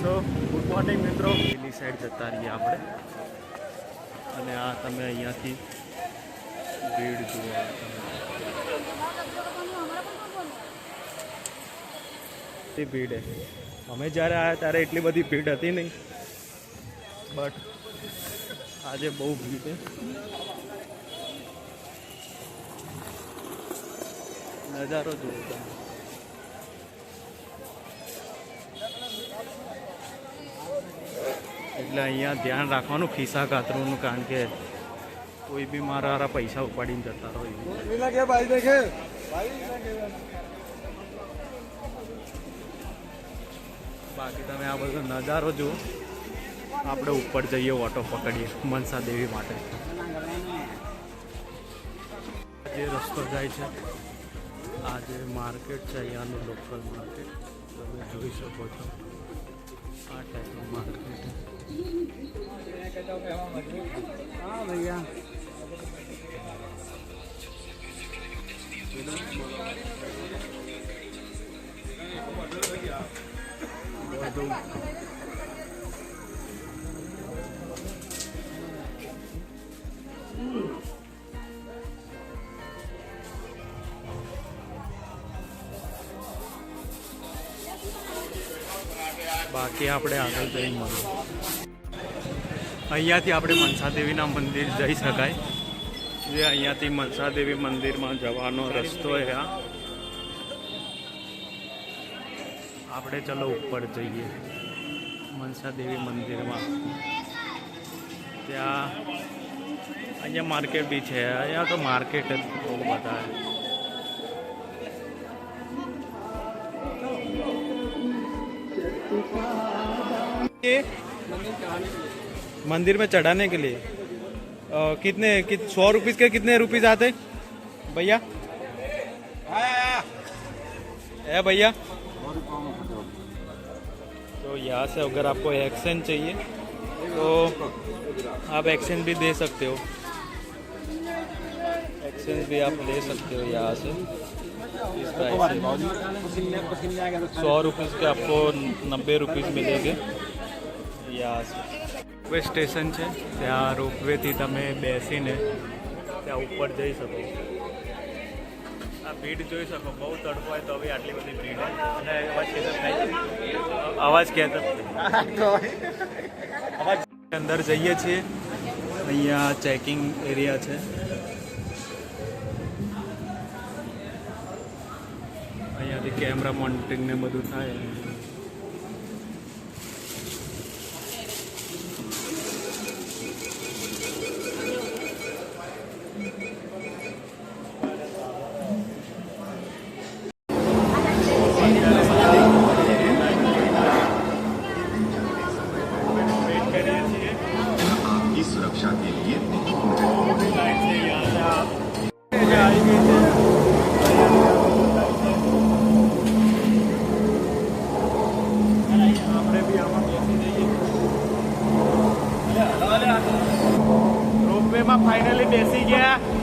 સો good morning મિત્રો. પેલી side જતા રહીએ આપણે. અને આ તમે અહીંયાથી ભીડ જુઓ એટલી ભીડ અમે જ્યારે આવ્યા ત્યારે એટલી બધી ભીડ હતી નહીં. બટ આજે બહુ ભીડ છે. નજારો જુઓ એટલે અહીંયા ધ્યાન રાખવાનું ખિસ્સા કાતરોનું કારણ કે કોઈ બી મારા હારા પૈસા ઉપાડીને જતા હોય બાકી તમે આ બધો નજારો જુઓ. આપણે ઉપર જઈએ ઓટો પકડીએ મનસા દેવી માટે. જે રસ્તો જાય છે. આ જે માર્કેટ છે અહીંયાનું લોકલ માર્કેટ. તમે જોઈ શકો છો. આ ટાઈપનું માર્કેટ हाँ भैया બધું બાકી આપણે આગળ જઈ મળીએ અહીંયાથી આપણે મનસાદેવીના મંદિર જઈ શકાય. જે અહીંયાથી મનસાદેવી મંદિરમાં જવાનો રસ્તો છે આ. આપણે ચલો ઉપર જઈએ. મનસાદેવી મંદિરમાં. ત્યાં અહીંયા માર્કેટ બી છે. અહીંયા તો માર્કેટ જ બહુ બધા છે. मंदिर में चढ़ाने के लिए। अ, कितने कित, सौ रुपीज़ के कितने रुपीज़ आते? भैया? है भैया? तो यहाँ से अगर आपको एक्सचेंज चाहिए तो आप एक्सचेंज भी दे सकते हो। एक्सचेंज भी आप ले सकते हो यहाँ से। इस प्राइस सौ। रुपीज़ के आपको नब्बे रुपीज़ मिलेंगे। यहाँ से। રોપવે સ્ટેશન છે. ત્યાં રોપવેથી તમે બેસીને ત્યાં ઉપર જઈ શકો. આ ભીડ જોઈ શકો, બહુ તડકો હોય તો બી આટલી બધી ભીડ અને અવાજ કહેતો અવાજ કહેતો અવાજ અંદર જઈએ છીએ. અહીંયા ચેકિંગ એરિયા છે. અહીંયાથી કેમેરા મોનિટરિંગ ને બધું થાય. सुरक्षा के लिए આપણે બી આમાં બેસી જઈએ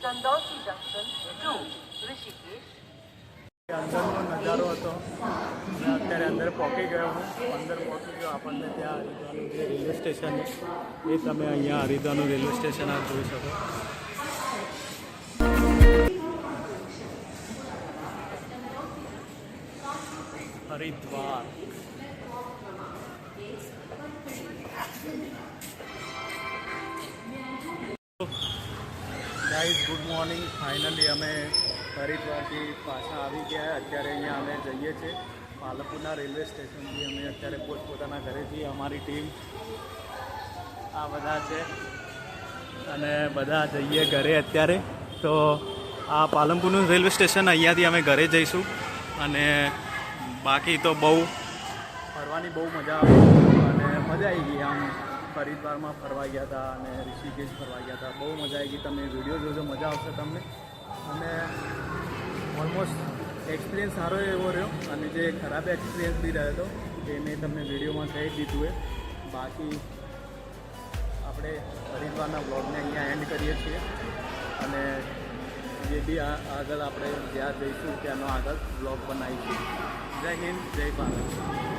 Chandausi Junction to Rishikesh. અંદરનો નજારો હતો અને અત્યારે અંદર પહોંચી ગયો હું અંદર પહોંચી ગયો આપણને ત્યાં હરિદ્વારનું જે રેલવે સ્ટેશન છે એ તમે અહીંયા હરિદ્વારનું રેલવે સ્ટેશન આ જોઈ શકો Haridwar guys, good morning. Finally અમે હરિદ્વારથી પાછા આવી ગયા. અત્યારે અહીંયા અમે જઈએ છીએ. પાલપુરના રેલવે સ્ટેશનથી અમે અત્યારે પોતપોતાના ઘરેથી અમારી ટીમ આ બધા છે અને બધા જઈએ ઘરે અત્યારે. તો આ પાલનપુરનું રેલવે સ્ટેશન અહીંયાથી અમે ઘરે જઈશું. અને બાકી તો બહુ ફરવાની બહુ મજા આવી. અને મજા આવી ગઈ આમ. હરિદ્વારમાં ફરવા ગયા હતા અને ઋષિકેશ ફરવા ગયા હતા. બહુ મજા આવી ગઈ. તમે વીડિયો જોજો, મજા આવશે તમને. અને ઓલમોસ્ટ એક્સપિરિયન્સ સારો એવો રહ્યો. અને જે ખરાબ એક્સપિરિયન્સ બી રહ્યો હતો, એ મેં તમને વિડીયોમાં કહી દીધું એ. બાકી આપણે હરિદ્વારના બ્લોગને અહીંયા એન્ડ કરીએ છીએ. અને જે બી આગળ આપણે જ્યાં જઈશું, ત્યાંનો આગળ બ્લોગ બનાવીશું. જય હિન્દ, જય ભારત.